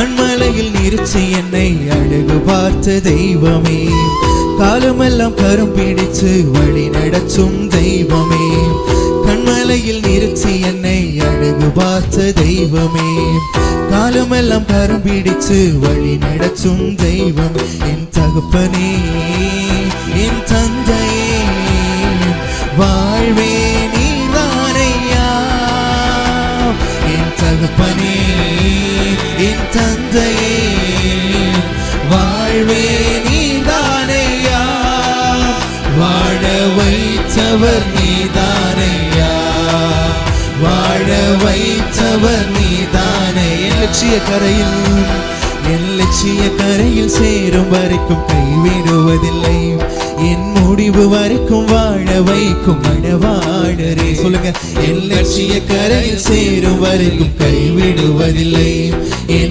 கண்மலையில் நிறுத்தி என்னை அழகு பார்த்த தெய்வமே. காலமெல்லாம் கரும் பிடிச்சு வழி நடச்சும் தெய்வமே. கண்மலையில் நிறுத்தி என்னை அழகு பார்த்த தெய்வமே. காலமெல்லாம் கரும் பிடிச்சு வழி நடச்சும் தெய்வம். என் தகப்பனே என் தங்க தந்தையே வாழ்வே நீதானையா வாழ வைத்தவர் நீதானையா வாழ வைத்தவர் நீதானே லட்சிய கரையில் என் லட்சிய கரையில் சேரும் வரைக்கும் கைவிடுவதில்லை என் முடிவு வரைக்கும் வாழ வைக்கும் அடவாடரே சொல்லுங்க என் லட்சிய கரையில் சேரும் வரைக்கும் கைவிடுவதில்லை. என்